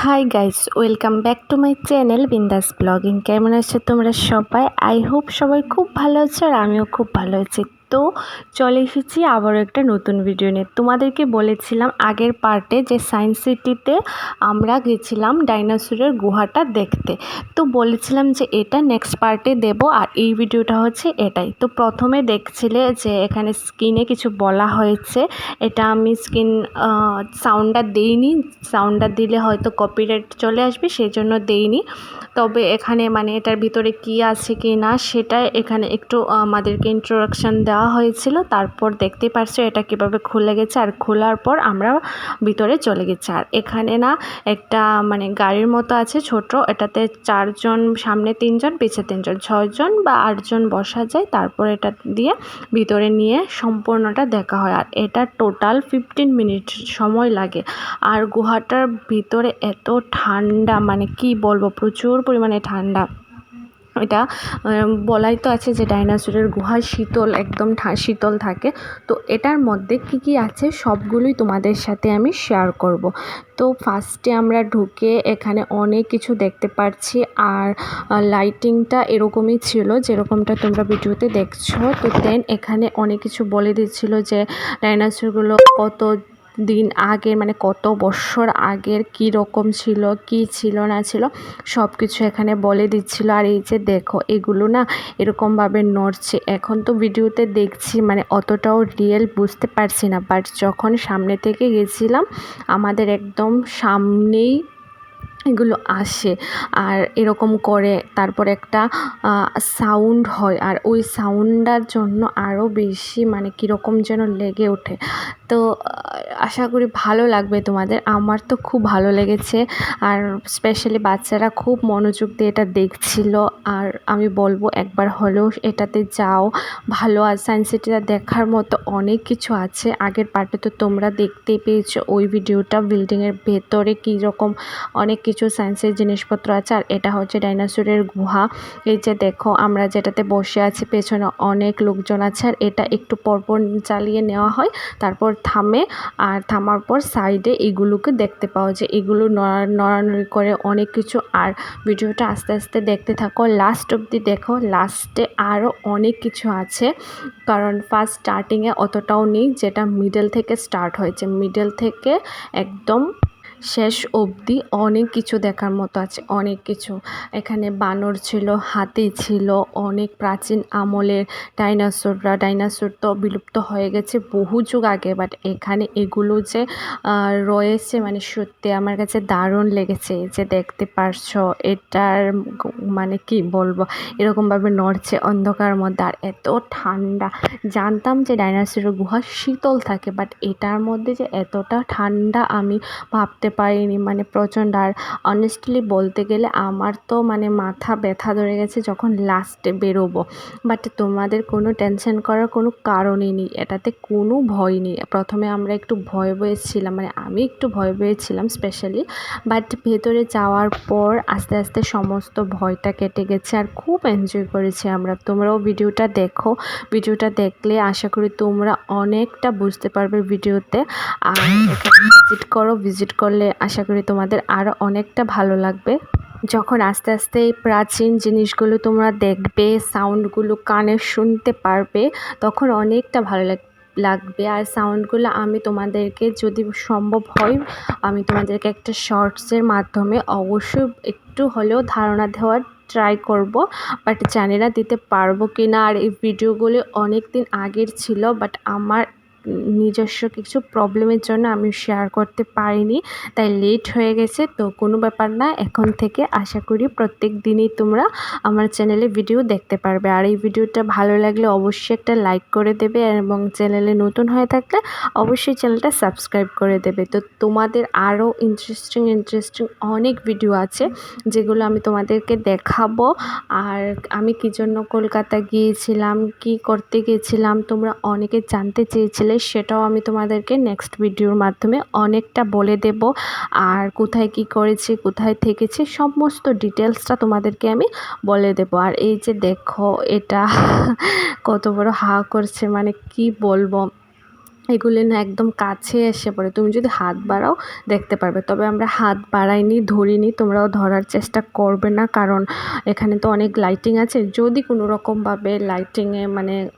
Hi guys welcome back to my channel Bindaas blogging কেমন আছো তোমরা সবাই? আই হোপ সবাই খুব ভালো আছো আর আমিও খুব ভালো আছি। তো চলে এসেছি আবারও একটা নতুন ভিডিও নিয়ে। তোমাদেরকে বলেছিলাম আগের পার্টে যে সায়েন্স সিটিতে আমরা গেছিলাম ডাইনোসরের গুহাটা দেখতে। তো বলেছিলাম যে এটা নেক্সট পার্টে দেব আর এই ভিডিওটা হচ্ছে এটাই। তো প্রথমে দেখছিলে যে এখানে স্ক্রিনে কিছু বলা হয়েছে। এটা আমি স্ক্রিন সাউন্ডটা দিইনি। সাউন্ডটা দিলে হয়তো কপিরাইট চলে আসবে সেই জন্য দেইনি। তবে এখানে মানে এটার ভিতরে কি আছে কি না সেটা এখানে একটু আমাদেরকে ইন্ট্রোডাকশান দেওয়া হয়েছিল, তারপর দেখতে পারছ এটা কীভাবে খুলে গেছে আর খোলার পর আমরা ভিতরে চলে গেছি। আর এখানে না একটা মানে গাড়ির মতো আছে ছোট, এটাতে চারজন, সামনে তিনজন, পিছে তিনজন, ছয়জন বা আটজন বসা যায়, তারপর এটা দিয়ে ভিতরে নিয়ে সম্পূর্ণটা দেখা হয়। আর এটা টোটাল ফিফটিন মিনিট সময় লাগে। আর গুহাটার ভিতরে এত ঠান্ডা মানে কি বলব, প্রচুর পরিমাণে ঠান্ডা। এটা বলাই তো আছে যে ডাইনোসরের গুহা শীতল, একদম শীতল থাকে। তো এটার মধ্যে কি কি আছে সবগুলোই তোমাদের সাথে আমি শেয়ার করব। তো ফার্স্টে আমরা ঢুকে এখানে অনেক কিছু দেখতে পাচ্ছি আর লাইটিংটা এরকমই ছিল যেরকমটা তোমরা ভিডিওতে দেখছ। তো দেন এখানে অনেক কিছু বলে দিচ্ছিল যে ডাইনোসরগুলো কত দিন আগে মানে কত বছর আগের কী রকম ছিল, কি ছিল না ছিল সব কিছু এখানে বলে দিচ্ছিল। আর এই যে দেখো, এগুলো না এরকমভাবে নড়ছে। এখন তো ভিডিওতে দেখছি মানে অতটাও রিয়েল বুঝতে পারছি না। বাট যখন সামনে থেকে গেছিলাম, আমাদের একদম সামনেই এগুলো আসে। আর এরকম করে তারপর একটা সাউন্ড হয়। আর ওই সাউন্ডটার জন্য আরও বেশি মানে কীরকম যেন লেগে ওঠে। তো আশা করি ভালো লাগবে তোমাদের। আমার তো খুব ভালো লেগেছে আর স্পেশালি বাচ্চারা খুব মনোযোগ দিয়ে এটা দেখছিল। আর আমি বলব একবার হলেও এটাতে যাও। ভালো আর সায়েন্স সিটিটা দেখার মতো অনেক কিছু আছে। আগের পার্টে তো তোমরা দেখতেই পেয়েছ ওই ভিডিওটা বিল্ডিংয়ের ভেতরে কীরকম অনেক কিছু সায়েন্সের জিনিসপত্র আছে। আর এটা হচ্ছে ডাইনোসরের গুহা। এই যে দেখো, আমরা যেটাতে বসে আছি, পেছনে অনেক লোকজন আছে। আর এটা একটু পরপর চালিয়ে নেওয়া হয়, তারপর থামে। আর থামার পর সাইডে এগুলোকে দেখতে পাওয়া যায় এগুলো নড়ানড়ি করে অনেক কিছু। আর ভিডিওটা আস্তে আস্তে দেখতে থাকো। লাস্ট অবধি দেখো। লাস্টে আরও অনেক কিছু আছে। কারণ ফার্স্ট স্টার্টিংয়ে অতটাও নেই। যেটা মিডল থেকে স্টার্ট হয়েছে। মিডল থেকে একদম শেষ অবধি অনেক কিছু দেখার মতো আছে, অনেক কিছু। এখানে বানর ছিল, হাতি ছিল, অনেক প্রাচীন আমলের ডাইনোসররা, ডাইনোসর তো বিলুপ্ত হয়ে গেছে বহু যুগ আগে বাট এখানে এগুলো যে রয়েছে মানে সত্যি আমার কাছে দারুণ লেগেছে যে দেখতে পারছ, এটার মানে কি বলব, এরকমভাবে নড়ছে অন্ধকার মধ্যে আর এত ঠান্ডা। জানতাম যে ডাইনোসরের গুহা শীতল থাকে বাট এটার মধ্যে যে এতটা ঠান্ডা আমি ভাবতে পারিনি মানে প্রচণ্ড। আর অনেস্টলি বলতে গেলে আমার তো মানে মাথা ব্যথা ধরে গেছে যখন লাস্টে বেরোবো। বাট তোমাদের কোনো টেনশন করার কোনো কারণই নেই, এটাতে কোনো ভয় নেই। প্রথমে আমরা একটু ভয় পেয়েছিলাম মানে আমি একটু ভয় পেয়েছিলাম স্পেশালি বাট ভেতরে যাওয়ার পর আস্তে আস্তে সমস্ত ভয়টা কেটে গেছে আর খুব এনজয় করেছি আমরা। তোমরাও ভিডিওটা দেখো। ভিডিওটা দেখলে আশা করি তোমরা অনেকটা বুঝতে পারবে ভিডিওতে। আর ভিজিট করো ভিজিট করলে তাহলে আশা করি তোমাদের আরও অনেকটা ভালো লাগবে। যখন আস্তে আস্তে এই প্রাচীন জিনিসগুলো তোমরা দেখবে সাউন্ডগুলো কানে শুনতে পারবে, তখন অনেকটা ভালো লাগবে লাগবে। আর সাউন্ডগুলো আমি তোমাদেরকে যদি সম্ভব হয়, আমি তোমাদেরকে একটা শর্টসের মাধ্যমে অবশ্যই একটু হলেও ধারণা দেওয়ার ট্রাই করব। বাট জানি না দিতে পারব কি না আর এই ভিডিওগুলি অনেক দিন আগের ছিল বাট আমার নিজস্ব কিছু প্রবলেমের জন্য আমি শেয়ার করতে পারিনি। তাই লেট হয়ে গেছে, তো কোনো ব্যাপার না, এখন থেকে আশা করি প্রত্যেক দিনই তোমরা আমার চ্যানেলে ভিডিও দেখতে পারবে। আর এই ভিডিওটা ভালো লাগলে অবশ্যই একটা লাইক করে দেবে এবং চ্যানেলে নতুন হয়ে থাকলে অবশ্যই চ্যানেলটা সাবস্ক্রাইব করে দেবে। তো তোমাদের আরও ইন্টারেস্টিং ইন্টারেস্টিং অনেক ভিডিও আছে, যেগুলো আমি তোমাদেরকে দেখাবো। আর আমি কী জন্য কলকাতা গিয়েছিলাম, কি করতে গিয়েছিলাম, তোমরা অনেকে জানতে চেয়েছিলে তাহলে সেটাও আমি তোমাদেরকে নেক্সট ভিডিওর মাধ্যমে অনেকটা বলে দেব। আর কোথায় কি করেছি, কোথায় থেকেছি, সমস্ত ডিটেলসটা তোমাদেরকে আমি বলে দেব। আর এই যে দেখো, এটা কত বড় হা করছে মানে কি বলব? এগুলি না একদম কাছে এসে পড়ে। তুমি যদি হাত বাড়াও, দেখতে পারবে। তবে আমরা হাত বাড়াইনি, ধরিনি, তোমরাও ধরার চেষ্টা করবে না। কারণ এখানে তো অনেক লাইটিং আছে। যদি কোনো রকমভাবে লাইটিংয়ে মানে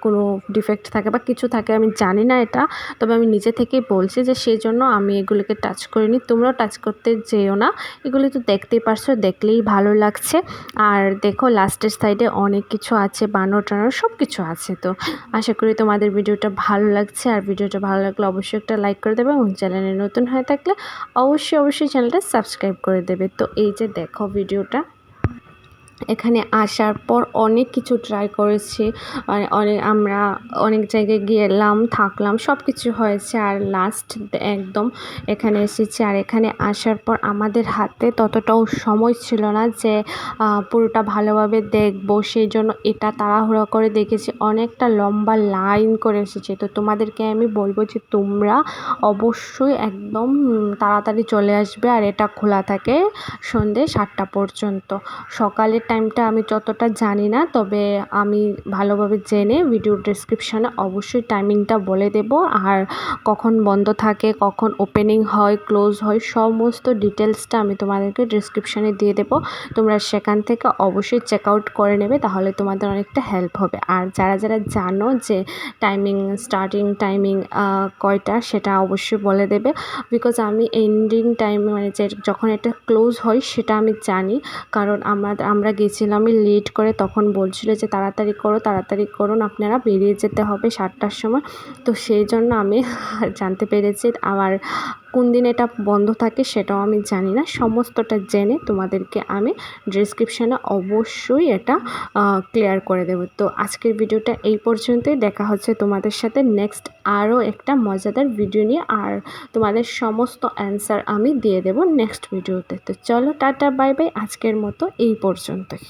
কোনো ডিফেক্ট থাকে বা কিছু থাকে, আমি জানি না এটা। তবে আমি নিজে থেকেই বলছি যে সেই জন্য আমি এগুলিকে টাচ করিনি। তোমরাও টাচ করতে যেও না। এগুলি তো দেখতেই পারছ, দেখলেই ভালো লাগছে। আর দেখো লাস্টের সাইডে অনেক কিছু আছে বানর টানর সব কিছু আছে। তো আশা করি তোমাদের ভিডিওটা ভালো লাগছে। আর ভিডিওটা ভালো লাগলে অবশ্যই একটা লাইক করে দেবে এবং চ্যানেলে নতুন হয়ে থাকলে অবশ্যই অবশ্যই চ্যানেলটা সাবস্ক্রাইব করে দেবে। তো এই যে দেখো ভিডিওটা। এখানে আসার পর অনেক কিছু ট্রাই করেছি। অনেক আমরা অনেক জায়গায় গেলাম, থাকলাম সব কিছু হয়েছে। আর লাস্ট একদম এখানে এসেছি। আর এখানে আসার পর আমাদের হাতে ততটাও সময় ছিল না যে পুরোটা ভালোভাবে দেখব। সেই জন্য এটা তাড়াহুড়ো করে দেখেছি। অনেকটা লম্বা লাইন করে এসেছে। তো তোমাদেরকে আমি বলব যে, তোমরা অবশ্যই একদম তাড়াতাড়ি চলে আসবে। আর এটা খোলা থাকে সন্ধ্যে সাতটা পর্যন্ত। সকালের টাইমটা আমি যতটা জানি না, তবে আমি ভালোভাবে জেনে ভিডিও ডিসক্রিপশানে অবশ্যই টাইমিংটা বলে দেব। আর কখন বন্ধ থাকে, কখন ওপেনিং হয় ক্লোজ হয়, সমস্ত ডিটেলসটা আমি তোমাদেরকে ডিসক্রিপশানে দিয়ে দেবো। তোমরা সেখান থেকে অবশ্যই চেক আউট করে নেবে, তাহলে তোমাদের অনেকটা হেল্প হবে। আর যারা যারা জানো যে টাইমিং স্টার্টিং টাইমিং কয়টা, সেটা অবশ্যই বলে দেবে। বিকজ আমি এন্ডিং টাইম মানে যে যখন এটা ক্লোজ হয়, সেটা আমি জানি। কারণ আমাদের আমরা গেছিলামই লেট করে তখন বলছিল যে, তাড়াতাড়ি করো, তাড়াতাড়ি করুন আপনারা বেরিয়ে যেতে হবে সাতটার সময়। তো সেই জন্য আমি জানতে পেরেছি আমার কোন দিন এটা বন্ধ থাকে সেটাও আমি জানি না। সমস্তটা জেনে তোমাদেরকে আমি ডিসক্রিপশানে অবশ্যই এটা ক্লিয়ার করে দেবো। তো আজকের ভিডিওটা এই পর্যন্তই। দেখা হচ্ছে তোমাদের সাথে নেক্সট আরও একটা মজাদার ভিডিও নিয়ে। আর তোমাদের সমস্ত অ্যান্সার আমি দিয়ে দেবো নেক্সট ভিডিওতে তো চলো, টাটা বাই বাই আজকের মতো এই পর্যন্তই।